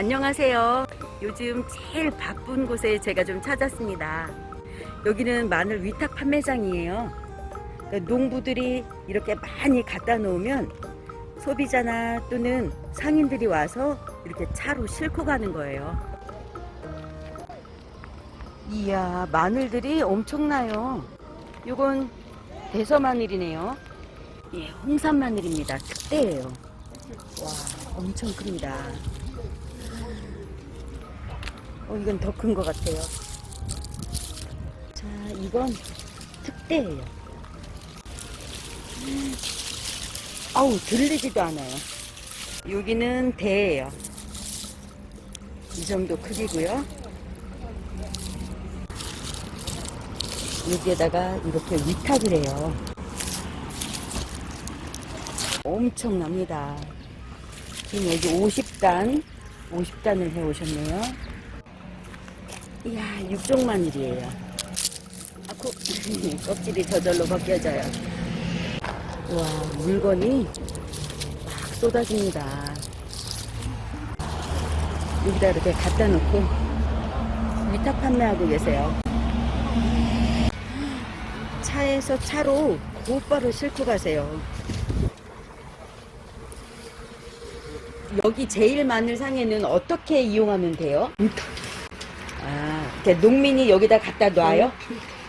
안녕하세요. 요즘 제일 바쁜 곳에 제가 좀 찾았습니다. 여기는 마늘 위탁 판매장이에요. 그러니까 농부들이 이렇게 많이 갖다 놓으면 소비자나 또는 상인들이 와서 이렇게 차로 싣고 가는 거예요. 이야, 마늘들이 엄청나요. 요건 대서 마늘이네요. 예, 홍산 마늘입니다. 특대예요. 와, 엄청 큽니다. 어, 이건 더 큰 것 같아요. 자, 이건 특대예요. 음, 아우, 들리지도 않아요. 여기는 대예요. 이 정도 크기고요. 여기에다가 이렇게 위탁을 해요. 엄청납니다. 지금 여기 50단, 50단을 해 오셨네요. 이야, 육종 마늘이에요. 아, 코, 껍질이 저절로 벗겨져요. 와, 물건이 막 쏟아집니다. 여기다 이렇게 갖다 놓고 위탁 판매하고 계세요. 차에서 차로 곧바로 싣고 가세요. 여기 제일 마늘 상에는 어떻게 이용하면 돼요? 아, 이렇게 농민이 여기다 갖다 놔요?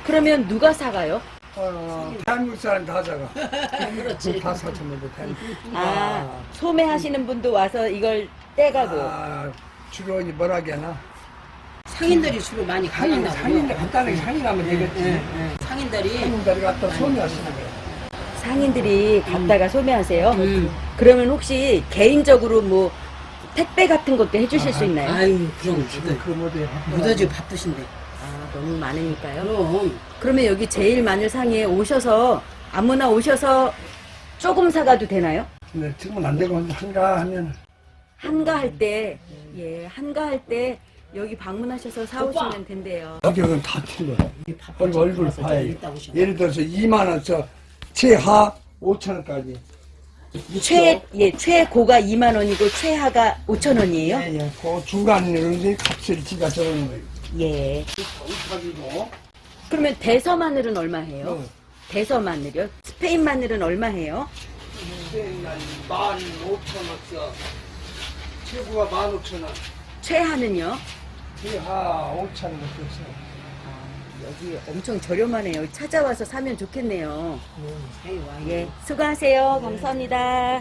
그러면 누가 사가요? 어, 대한민국 사람 다 자가. 그렇지. 다 사천만도 된. 아, 소매하시는 분도 와서 이걸 떼가고. 아, 주로 이제 뭐라 하나. 상인들이 주로 많이 상인. 상인들 간단하게 상인하면 되겠지. 예, 예. 상인들이 상인들이 갖다 소매하시는 거야. 상인들이 갖다가 소매하세요? 음. 그러면 혹시 개인적으로 뭐 택배 같은 것도 해주실 수 있나요? 아유 그럼 지금 그 모델. 무더지 바쁘신데. 아, 너무 많으니까요. 그럼 그러면 여기 제일 마늘 상에 오셔서 아무나 오셔서 조금 사가도 되나요? 근데 지금은 안 되고 한가 하면 한가할 때, 예, 한가할 때 여기 방문하셔서 사오시면 된대요. 가격은 다 틀려. 바쁘지. 얼굴 봐야. 예를 들어서 2만 원서 최하 5천 원까지. 최, 예, 최고가 2만 원이고 최하가 5천 원이에요? 예, 예. 그 중간에 값을 지가 적는 거예요. 예. 가지고 그러면 대서 마늘은 얼마 해요? 어. 대서 마늘이요? 스페인 마늘은 얼마 해요? 만 오천 원서 최고가 만 오천 원. 최하는요? 최하 오천 원 줬어. 여기 엄청 저렴하네요. 찾아와서 사면 좋겠네요. 와, 예, 수고하세요. 감사합니다.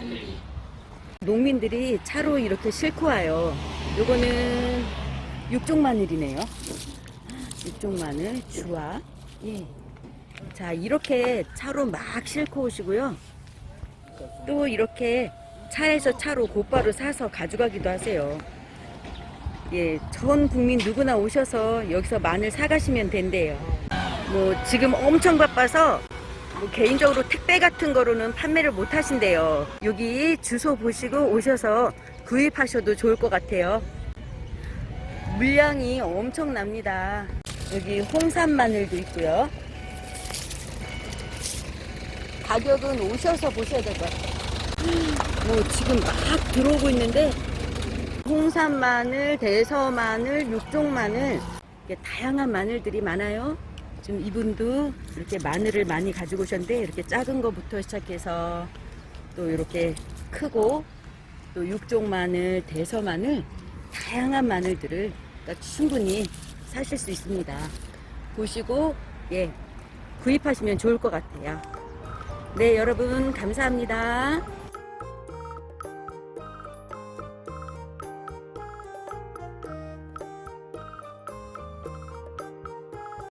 농민들이 차로 이렇게 싣고 와요. 요거는 육종 마늘이네요. 육종 마늘, 주화. 예. 자, 이렇게 차로 막 싣고 오시고요. 또 이렇게 차에서 차로 곧바로 사서 가져가기도 하세요. 예, 전 국민 누구나 오셔서 여기서 마늘 사가시면 된대요. 뭐, 지금 엄청 바빠서 뭐 개인적으로 택배 같은 거로는 판매를 못 하신대요. 여기 주소 보시고 오셔서 구입하셔도 좋을 것 같아요. 물량이 엄청납니다. 여기 홍산 마늘도 있고요. 가격은 오셔서 보셔야 될 것 같아요. 뭐 지금 막 들어오고 있는데 홍산 마늘, 대서 마늘, 육종 마늘 이렇게 다양한 마늘들이 많아요. 지금 이분도 이렇게 마늘을 많이 가지고 오셨는데 이렇게 작은 거부터 시작해서 또 이렇게 크고 또 육종 마늘, 대서 마늘 다양한 마늘들을 그러니까 충분히 사실 수 있습니다. 보시고 예 구입하시면 좋을 것 같아요. 네 여러분 감사합니다.